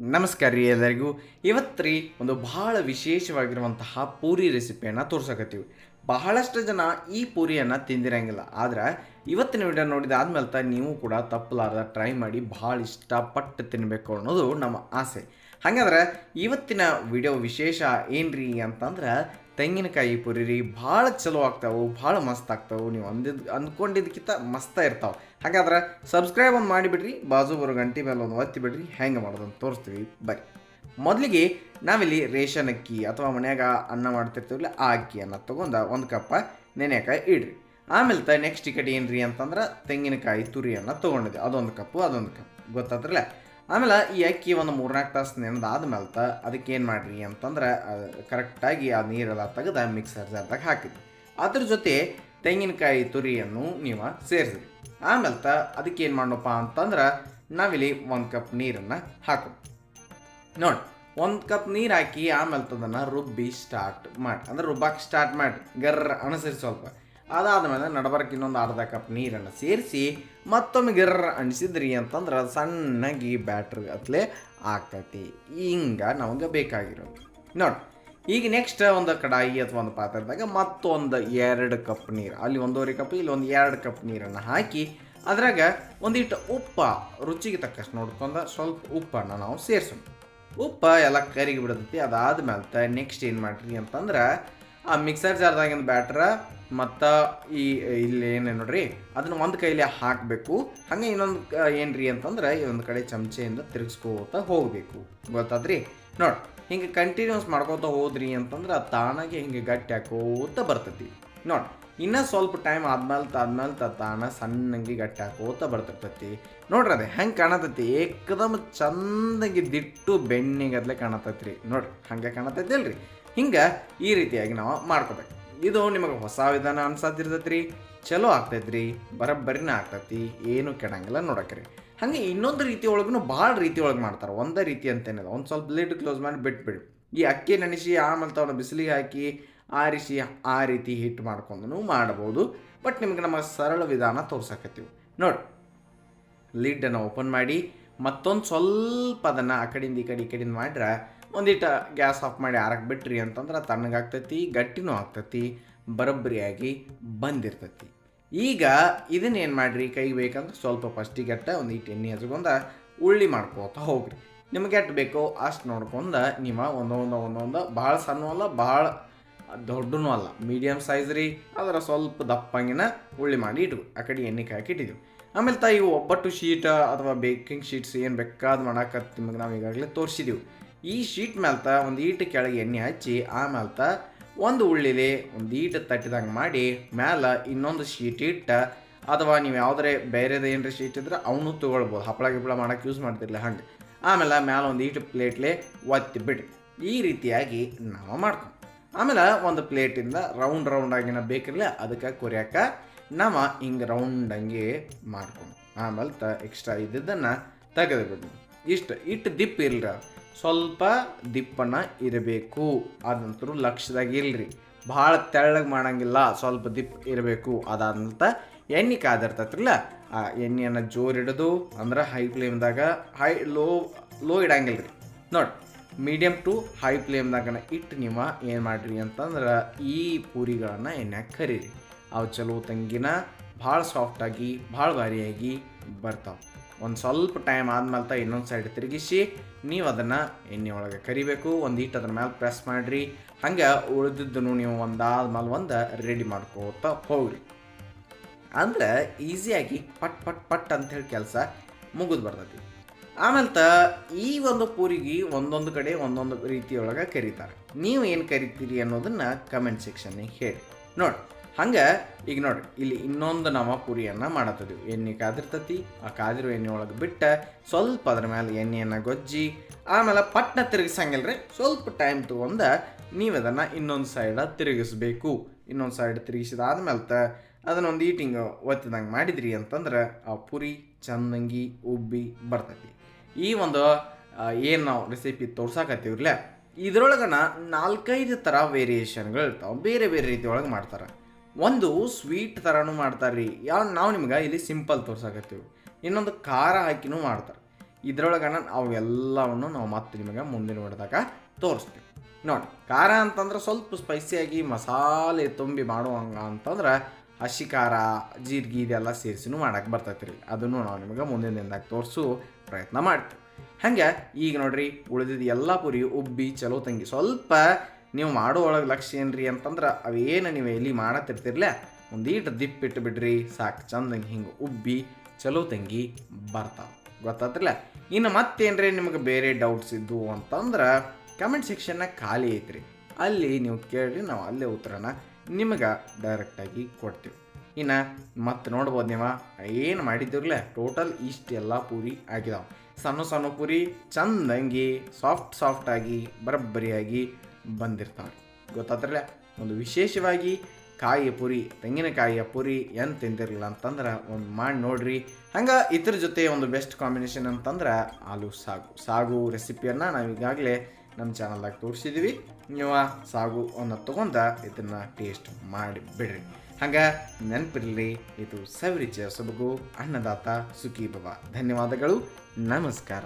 ನಮಸ್ಕಾರ ರೀ ಎಲ್ಲರಿಗೂ. ಇವತ್ತು ರೀ ಒಂದು ಬಹಳ ವಿಶೇಷವಾಗಿರುವಂತಹ ಪೂರಿ ರೆಸಿಪಿಯನ್ನು ತೋರ್ಸಕತ್ತೀವಿ. ಬಹಳಷ್ಟು ಜನ ಈ ಪೂರಿಯನ್ನು ತಿಂದಿರಂಗಿಲ್ಲ. ಆದ್ರೆ ಇವತ್ತಿನ ವಿಡಿಯೋ ನೋಡಿದ ತ ನೀವು ಕೂಡ ತಪ್ಪಲಾರ್ದ ಟ್ರೈ ಮಾಡಿ ಭಾಳ ಇಷ್ಟಪಟ್ಟು ತಿನ್ನಬೇಕು ಅನ್ನೋದು ನಮ್ಮ ಆಸೆ. ಹಾಗಾದ್ರೆ ಇವತ್ತಿನ ವಿಡಿಯೋ ವಿಶೇಷ ಏನ್ರಿ ಅಂತಂದ್ರೆ ತೆಂಗಿನಕಾಯಿ ಪುರಿ ರೀ ಭಾಳ ಚಲೋ ಆಗ್ತಾವೆ, ಭಾಳ ಮಸ್ತ್ ಆಗ್ತಾವೆ. ನೀವು ಅಂದಿದ್ ಅಂದ್ಕೊಂಡಿದ್ದಕ್ಕಿಂತ ಮಸ್ತ ಇರ್ತಾವೆ. ಹಾಗಾದ್ರೆ ಸಬ್ಸ್ಕ್ರೈಬ್ ಒಂದು ಮಾಡಿಬಿಡ್ರಿ, ಬಾಜು ಬರೋ ಗಂಟೆ ಮೇಲೆ ಒಂದು ಒತ್ತಿ ಬಿಡ್ರಿ, ಹೆಂಗೆ ಮಾಡೋದಂತ ತೋರಿಸ್ತೀವಿ. ಬೈ. ಮೊದಲಿಗೆ ನಾವಿಲ್ಲಿ ರೇಷನ್ ಅಕ್ಕಿ ಅಥವಾ ಮನ್ಯಾಗ ಅನ್ನ ಮಾಡ್ತಿರ್ತೀವಲ್ಲ, ಆ ಅಕ್ಕಿಯನ್ನು ತೊಗೊಂಡು ಒಂದು ಕಪ್ಪ ನೆನೆಕಾಯಿ ಇಡ್ರಿ. ಆಮೇಲೆ ತ ನೆಕ್ಸ್ಟ್ ಈ ಕಡೆ ಏನ್ರಿ ಅಂತಂದ್ರೆ ತೆಂಗಿನಕಾಯಿ ತುರಿಯನ್ನು ತೊಗೊಂಡಿದ್ದೆ. ಅದೊಂದು ಕಪ್ಪು, ಅದೊಂದು ಕಪ್. ಗೊತ್ತಾದ್ರಲ್ಲ? ಆಮೇಲೆ ಈ ಅಕ್ಕಿ ಒಂದು ಮೂರ್ನಾಲ್ಕು ತಾಸು ನೆನೆದಾದ್ಮೇಲೆ ತ ಅದಕ್ಕೆ ಏನು ಮಾಡ್ರಿ ಅಂತಂದ್ರೆ ಕರೆಕ್ಟಾಗಿ ಆ ನೀರೆಲ್ಲ ತೆಗೆದು ಮಿಕ್ಸರ್ ಜಾರ್ದಾಗ ಹಾಕಿದ್ವಿ. ಅದ್ರ ಜೊತೆ ತೆಂಗಿನಕಾಯಿ ತುರಿಯನ್ನು ನೀವು ಸೇರಿಸಿರಿ ಆಮೇಲೆ ಅದಕ್ಕೆ ಏನು ಮಾಡೋಪ್ಪ ಅಂತಂದ್ರೆ, ನಾವಿಲ್ಲಿ ಒಂದು ಕಪ್ ನೀರನ್ನು ಹಾಕೋದು. ನೋಡಿ, ಒಂದು ಕಪ್ ನೀರು ಹಾಕಿ ಆಮೇಲೆ ಅದನ್ನು ರುಬ್ಬಿ ಸ್ಟಾರ್ಟ್ ಮಾಡಿ, ಅಂದ್ರೆ ರುಬ್ಬಕ್ಕೆ ಸ್ಟಾರ್ಟ್ ಮಾಡಿ ಗರ್ರ ಅನುಸರಿಸಿ ಸ್ವಲ್ಪ. ಅದಾದ್ಮೇಲೆ ನಡಬರ್ಕ್ ಇನ್ನೊಂದು ಅರ್ಧ ಕಪ್ ನೀರನ್ನು ಸೇರಿಸಿ ಮತ್ತೊಮ್ಮೆ ಗಿರ್ರ ಅಣಿಸಿದ್ರಿ ಅಂತಂದ್ರೆ ಸಣ್ಣಗೆ ಬ್ಯಾಟ್ರಿ ಅತ್ಲೆ ಆಗ್ತೈತಿ. ಹಿಂಗೆ ನಮಗೆ ಬೇಕಾಗಿರೋದು. ನೋಡಿ, ಈಗ ನೆಕ್ಸ್ಟ್ ಒಂದು ಕಡಾಯಿ ಅಥವಾ ಒಂದು ಪಾತ್ರೆದಾಗ ಮತ್ತೊಂದು ಎರಡು ಕಪ್ ನೀರು. ಅಲ್ಲಿ ಒಂದೂವರೆ ಕಪ್, ಇಲ್ಲಿ ಒಂದು ಎರಡು ಕಪ್ ನೀರನ್ನು ಹಾಕಿ ಅದ್ರಾಗ ಒಂದಿಟ್ಟು ಉಪ್ಪ, ರುಚಿಗೆ ತಕ್ಕಷ್ಟು ನೋಡ್ಕೊಂಡು ಸ್ವಲ್ಪ ಉಪ್ಪನ್ನು ನಾವು ಸೇರಿಸೋಣ. ಉಪ್ಪ ಎಲ್ಲ ಕರಿಗೆ ಬಿಡತೈತಿ. ಅದಾದ್ಮೇಲೆ ನೆಕ್ಸ್ಟ್ ಏನು ಮಾಡ್ರಿ ಅಂತಂದ್ರೆ ಆ ಮಿಕ್ಸರ್ ಜಾರ್ದಾಗಿನ ಬ್ಯಾಟ್ರ ಮತ್ತು ಈ, ಇಲ್ಲಿ ಏನೇ ನೋಡ್ರಿ, ಅದನ್ನು ಒಂದು ಕೈಲಿ ಹಾಕಬೇಕು. ಹಾಗೆ ಇನ್ನೊಂದು ಏನು ರೀ ಅಂತಂದ್ರೆ ಈ ಒಂದು ಕಡೆ ಚಮಚೆಯಿಂದ ತಿರುಗಿಸ್ಕೋತ ಹೋಗಬೇಕು. ಗೊತ್ತಾದ್ರಿ? ನೋಡಿ, ಹಿಂಗೆ ಕಂಟಿನ್ಯೂಸ್ ಮಾಡ್ಕೋತ ಹೋದ್ರಿ ಅಂತಂದ್ರೆ ಅದು ತಾನಾಗೆ ಹಿಂಗೆ ಗಟ್ಟಿ ಹಾಕೋತ ಬರ್ತೈತಿ. ನೋಡಿ, ಇನ್ನೂ ಸ್ವಲ್ಪ ಟೈಮ್ ಆದ್ಮೇಲೆ ತಾದ್ಮೇಲೆ ತ ತಾನ ಸಣ್ಣಗೆ ಗಟ್ಟಿ ಹಾಕೋತ ಬರ್ತಿರ್ತೈತಿ ನೋಡ್ರಿ ಅದೇ, ಹೆಂಗೆ ಕಾಣತೈತಿ? ಏಕದಮ್ ಚಂದಾಗಿ ದಿಟ್ಟು ಬೆಣ್ಣಿಗದ್ಲೆ ಕಾಣತೈತಿ ರೀ ನೋಡ್ರಿ ಹಂಗೆ ಕಾಣತೈತಿ ಅಲ್ರಿ? ಹಿಂಗೆ ಈ ರೀತಿಯಾಗಿ ನಾವು ಮಾಡ್ಕೋಬೇಕು. ಇದು ನಿಮಗೆ ಹೊಸ ವಿಧಾನ ಅನ್ಸತ್ತಿರ್ತೈತಿ ರೀ ಚಲೋ ಆಗ್ತೈತ್ರಿ, ಬರಬ್ಬರಿನ ಆಗ್ತೈತಿ, ಏನು ಕೆಡಂಗಿಲ್ಲ ನೋಡಕ್ರಿ. ಹಾಗೆ ಇನ್ನೊಂದು ರೀತಿ ಒಳಗೂ ಭಾಳ ರೀತಿ ಒಳಗೆ ಮಾಡ್ತಾರೆ, ಒಂದೇ ರೀತಿ ಅಂತೇನಿಲ್ಲ. ಒಂದು ಸ್ವಲ್ಪ ಲಿಡ್ ಕ್ಲೋಸ್ ಮಾಡಿ ಬಿಟ್ಬಿಡಿ. ಈ ಅಕ್ಕಿ ನೆನೆಸಿ, ಆಮೇಲೆ ತವನ ಬಿಸಿಲಿಗೆ ಹಾಕಿ, ಆರಿಸಿ, ಆ ರೀತಿ ಹಿಟ್ಟು ಮಾಡ್ಕೊಂಡು ಮಾಡ್ಬೋದು. ಬಟ್ ನಿಮ್ಗೆ ನಮ್ಮ ಸರಳ ವಿಧಾನ ತೋರ್ಸಕತ್ತೀವಿ. ನೋಡಿ ಲಿಡ್ಡನ್ನು ಓಪನ್ ಮಾಡಿ, ಮತ್ತೊಂದು ಸ್ವಲ್ಪ ಅದನ್ನು ಆ ಕಡೆಯಿಂದ ಈ ಕಡೆ ಈ ಕಡೆಯಿಂದ ಮಾಡ್ರೆ ಒಂದಿಟ್ಟು ಗ್ಯಾಸ್ ಆಫ್ ಮಾಡಿ ಆರಕ್ಕೆ ಬಿಟ್ರಿ ಅಂತಂದ್ರೆ ತಣ್ಣಗಾಗ್ತೈತಿ ಗಟ್ಟಿನೂ ಆಗ್ತೈತಿ, ಬರೋಬ್ಬರಿಯಾಗಿ ಬಂದಿರ್ತೈತಿ. ಈಗ ಇದನ್ನ ಏನು ಮಾಡ್ರಿ? ಕೈಗೆ ಬೇಕಂದ್ರೆ ಸ್ವಲ್ಪ ಫಸ್ಟಿಗೆ ಅಟ್ಟ ಒಂದು ಇಟ್ಟು ಎಣ್ಣೆ ಹಚ್ಕೊಂಡ ಉಳ್ಳಿ ಮಾಡ್ಕೋತಾ ಹೋಗ್ರಿ. ನಿಮಗೆ ಎಷ್ಟು ಬೇಕೋ ಅಷ್ಟು ನೋಡ್ಕೊಂಡು ನಿಮ್ಮ ಒಂದೊಂದು ಒಂದೊಂದು, ಭಾಳ ಸಣ್ಣ ಅಲ್ಲ, ಭಾಳ ದೊಡ್ಡನೂ ಅಲ್ಲ ಮೀಡಿಯಮ್ ಸೈಜ್ ರೀ, ಅದರ ಸ್ವಲ್ಪ ದಪ್ಪಂಗಿನ ಉಳ್ಳಿ ಮಾಡಿ ಇಟ್ರು ಆ ಕಡೆ ಎಣ್ಣೆ ಹಾಕಿ ಇಟ್ಟಿದ್ವಿ. ಆಮೇಲೆ ತಾಯಿ ಒಬ್ಬಟ್ಟು ಶೀಟ್ ಅಥವಾ ಬೇಕಿಂಗ್ ಶೀಟ್ಸ್ ಏನು ಬೇಕಾದ ಮಾಡಕ್ಕೆ ನಿಮಗೆ ನಾವು ಈಗಾಗಲೇ ತೋರಿಸಿದ್ದೀವಿ ಈ ಶೀಟ್ ಮೇಲ್ತ ಒಂದು ಈಟ ಕೆಳಗೆ ಎಣ್ಣೆ ಹಚ್ಚಿ ಆಮೇಲ್ತ ಒಂದು ಉಳ್ಳಿಲಿ ಒಂದು ಈಟ ತಟ್ಟಿದಂಗೆ ಮಾಡಿ, ಮ್ಯಾಲೆ ಇನ್ನೊಂದು ಶೀಟ್ ಇಟ್ಟ, ಅಥವಾ ನೀವು ಯಾವುದೇ ಬೇರೆದು ಏನಾರ ಶೀಟ್ ಇದ್ರೆ ಅವನು ತೊಗೊಳ್ಬೋದು. ಹಪ್ಪಳ ಗಿಪ್ಪಳ ಮಾಡೋಕ್ಕೆ ಯೂಸ್ ಮಾಡ್ತಿರ್ಲಿಲ್ಲ ಹಂಗೆ. ಆಮೇಲೆ ಮೇಲೆ ಒಂದು ಈಟು ಪ್ಲೇಟ್ಲೆ ಒತ್ತಿ ಬಿಡಿ. ಈ ರೀತಿಯಾಗಿ ನಾವು ಮಾಡ್ಕೊಂಡು ಆಮೇಲೆ ಒಂದು ಪ್ಲೇಟಿಂದ ರೌಂಡ್ ರೌಂಡ್ ಆಗಿನ ಬೇಕಿರಲಿ ಅದಕ್ಕೆ ಕೊರಿಯಾಕ ನಾವು ಹಿಂಗೆ ರೌಂಡಂಗೆ ಮಾಡ್ಕೊಂಡು ಆಮೇಲೆ ತ ಎಕ್ಸ್ಟ್ರಾ ಇದ್ದಿದ್ದನ್ನು ತೆಗೆದು ಬಿಡ್ತೀವಿ ಇಷ್ಟು ಇಟ್ಟು ದಿಪ್ಪ ಇಲ್ರಿ ಸ್ವಲ್ಪ ದಿಪ್ಪನ ಇರಬೇಕು. ಅದಂತರೂ ಲಕ್ಷದಾಗ ಇಲ್ರಿ. ಭಾಳ ತೆಳ್ಳಗೆ ಮಾಡಂಗಿಲ್ಲ, ಸ್ವಲ್ಪ ದಿಪ್ ಇರಬೇಕು. ಅದಾದಂಥ ಎಣ್ಣೆ ಕಾದಿರ್ತೈತ್ರಲ್ಲ, ಆ ಎಣ್ಣೆಯನ್ನು ಜೋರು ಇಡೋದು ಅಂದ್ರೆ ಹೈ ಫ್ಲೇಮ್ದಾಗ ಹೈ ಲೋ ಲೋ ಇಡಂಗಿಲ್ಲ ರೀ ನೋಡಿ ಮೀಡಿಯಮ್ ಟು ಹೈ ಫ್ಲೇಮ್ದಾಗನ ಇಟ್ಟು ನೀವು ಏನು ಮಾಡಿರಿ ಅಂತಂದ್ರೆ ಈ ಪೂರಿಗಳನ್ನು ಎಣ್ಣೆಗೆ ಕರೀರಿ. ಅವು ಚಲೋ ತಂಗಿನ ಭಾಳ ಸಾಫ್ಟಾಗಿ ಭಾಳ ಭಾರಿಯಾಗಿ ಬರ್ತಾವೆ. ಒಂದು ಸ್ವಲ್ಪ ಟೈಮ್ ಆದ್ಮೇಲೆ ಇನ್ನೊಂದು ಸೈಡ್ ತಿರುಗಿಸಿ, ನೀವು ಅದನ್ನು ಎಣ್ಣೆ ಒಳಗೆ ಕರಿಬೇಕು, ಒಂದು ಹಿಟ್ಟು ಅದ್ರ ಮೇಲೆ ಪ್ರೆಸ್ ಮಾಡಿರಿ. ಹಂಗೆ ಉಳಿದಿದ್ದನ್ನು ನೀವು ಒಂದಾದ್ಮೇಲೆ ಒಂದು ರೆಡಿ ಮಾಡ್ಕೋತ ಹೋಗ್ರಿ. ಅಂದ್ರೆ ಈಸಿಯಾಗಿ ಪಟ್ ಪಟ್ ಪಟ್ ಅಂಥೇಳಿ ಕೆಲಸ ಮುಗಿದು ಬರ್ತೈತಿ. ಆಮೇಲೆ ಈ ಒಂದು ಪೂರಿಗೆ ಒಂದೊಂದು ಕಡೆ ಒಂದೊಂದು ರೀತಿಯೊಳಗೆ ಕರೀತಾರೆ. ನೀವು ಏನು ಕರಿತೀರಿ ಅನ್ನೋದನ್ನು ಕಮೆಂಟ್ ಸೆಕ್ಷನ್ನಿಗೆ ಹೇಳಿ. ನೋಡಿ. ಹಂಗೆ ಈಗ ನೋಡ್ರಿ, ಇಲ್ಲಿ ಇನ್ನೊಂದು ನಾವು ಪುರಿಯನ್ನು ಮಾಡತ್ತಿದ್ದೀವಿ ಎಣ್ಣೆ ಕಾದಿರ್ತತಿ, ಆ ಕಾದಿರೋ ಎಣ್ಣೆ ಒಳಗೆ ಬಿಟ್ಟ ಸ್ವಲ್ಪ ಅದ್ರ ಮೇಲೆ ಎಣ್ಣೆಯನ್ನು ಗೊಜ್ಜಿ, ಆಮೇಲೆ ಪಟ್ನ ರೀ ಸ್ವಲ್ಪ ಟೈಮ್ ತೊಗೊಂಡ ನೀವು ಅದನ್ನು ಇನ್ನೊಂದು ಸೈಡ ತಿರುಗಿಸ್ಬೇಕು. ಇನ್ನೊಂದು ಸೈಡ್ ತಿರುಗಿಸಿದಾದ್ಮೇಲೆ ತ ಅದನ್ನೊಂದು ಈಟಿಂಗ್ ಒತ್ತಿದಂಗೆ ಮಾಡಿದ್ರಿ ಅಂತಂದ್ರೆ ಆ ಪುರಿ ಚಂದಂಗಿ ಉಬ್ಬಿ ಬರ್ತೈತಿ. ಈ ಒಂದು ಏನು ನಾವು ರೆಸಿಪಿ ತೋರ್ಸಾಕತ್ತೀವ್ರಲ್ಲ ಇದ್ರೊಳಗನ ನಾಲ್ಕೈದು ಥರ ವೇರಿಯೇಷನ್ಗಳು ಇರ್ತಾವೆ. ಬೇರೆ ಬೇರೆ ರೀತಿ ಒಳಗೆ ಮಾಡ್ತಾರೆ. ಒಂದು ಸ್ವೀಟ್ ಥರನೂ ಮಾಡ್ತಾರೆ ರೀ ಯಾವ ನಾವು ನಿಮ್ಗೆ ಇಲ್ಲಿ ಸಿಂಪಲ್ ತೋರ್ಸಾಕತ್ತೀವಿ. ಇನ್ನೊಂದು ಖಾರ ಹಾಕಿನೂ ಮಾಡ್ತಾರೆ. ಇದ್ರೊಳಗನ ನಾನು ಎಲ್ಲವನ್ನು ನಾವು ಮತ್ತೆ ನಿಮಗೆ ಮುಂದಿನ ಹೊಡೆದಾಗ ತೋರಿಸ್ತೀವಿ ನೋಡಿ, ಖಾರ ಅಂತಂದ್ರೆ ಸ್ವಲ್ಪ ಸ್ಪೈಸಿಯಾಗಿ ಮಸಾಲೆ ತುಂಬಿ ಮಾಡುವಂಗ ಅಂತಂದ್ರೆ ಹಸಿ ಖಾರ, ಜೀರಿಗೆ ಇದೆಲ್ಲ ಸೇರಿಸಿನೂ ಮಾಡಕ್ಕೆ ಬರ್ತೈತೆ ರೀ ಅದನ್ನು ನಾವು ನಿಮಗೆ ಮುಂದಿನ ದಿನದಾಗ ತೋರಿಸು ಪ್ರಯತ್ನ ಮಾಡ್ತೀವಿ. ಹಂಗೆ ಈಗ ನೋಡ್ರಿ ಉಳಿದಿದ್ದು ಎಲ್ಲ ಪುರಿ ಉಬ್ಬಿ ಚಲೋ ತಂಗಿ ಸ್ವಲ್ಪ ನೀವು ಮಾಡೋ ಒಳಗೆ ಲಕ್ಷ್ಯ ಏನ್ರಿ ಅಂತಂದ್ರೆ ಅವೇನು ನೀವು ಎಲ್ಲಿ ಮಾಡತ್ತಿರ್ತಿರ್ಲ? ಒಂದೀಟು ದಿಪ್ಪಿಟ್ಟು ಬಿಡ್ರಿ. ಸಾಕು ಚಂದಂಗೆ ಹಿಂಗೆ ಉಬ್ಬಿ ಚಲೋ ತಂಗಿ ಬರ್ತಾವೆ. ಗೊತ್ತಾತ್ರಲ್ಲ ಇನ್ನು ಮತ್ತೇನ್ರಿ ನಿಮಗೆ ಬೇರೆ ಡೌಟ್ಸ್ ಇದ್ದು ಅಂತಂದ್ರೆ ಕಮೆಂಟ್ ಸೆಕ್ಷನ್ನಾಗ ಖಾಲಿ ಐತ್ರಿ. ಅಲ್ಲಿ ನೀವು ಕೇಳ್ರಿ, ನಾವು ಅಲ್ಲೇ ಉತ್ತರನ ನಿಮಗೆ ಡೈರೆಕ್ಟಾಗಿ ಕೊಡ್ತೀವಿ. ಇನ್ನು ಮತ್ತೆ ನೋಡ್ಬೋದು ನೀವು, ಏನು ಮಾಡಿದ್ದಿರಲ್ಲ ಟೋಟಲ್ ಇಷ್ಟೆಲ್ಲ ಪೂರಿ ಆಗಿದಾವೆ. ಸಣ್ಣ ಸಣ್ಣ ಪೂರಿ ಚಂದಂಗಿ ಸಾಫ್ಟ್ ಸಾಫ್ಟಾಗಿ ಬರಬ್ಬರಿಯಾಗಿ ಬಂದಿರ್ತಾವೆ. ಗೊತ್ತಾತ್ರಲ್ಲ ಒಂದು ವಿಶೇಷವಾಗಿ ಕಾಯಿಯ ಪುರಿ, ತೆಂಗಿನಕಾಯಿಯ ಪುರಿ ಏನು ತಿಂದಿರಲಿಲ್ಲ ಅಂತಂದ್ರೆ ಒಂದು ಮಾಡಿ ನೋಡ್ರಿ. ಹಂಗೆ ಇದ್ರ ಜೊತೆ ಒಂದು ಬೆಸ್ಟ್ ಕಾಂಬಿನೇಷನ್ ಅಂತಂದ್ರೆ ಆಲೂ ಸಾಗು. ಸಾಗು ರೆಸಿಪಿಯನ್ನು ನಾವು ಈಗಾಗಲೇ ನಮ್ಮ ಚಾನಲ್ದಾಗ ತೋರಿಸಿದ್ದೀವಿ ನೀವು ಸಾಗು ಅನ್ನ ತೊಗೊಂಡ ಇದನ್ನು ಟೇಸ್ಟ್ ಮಾಡಿ ಬಿಡ್ರಿ. ಹಂಗೆ ನೆನಪಿರಲಿ, ಇದು ಸವಿರುಚಿಯ ಸೊಬಗು ಅನ್ನದಾತ ಸುಖಿ ಬಾಬಾ ಧನ್ಯವಾದಗಳು. ನಮಸ್ಕಾರ.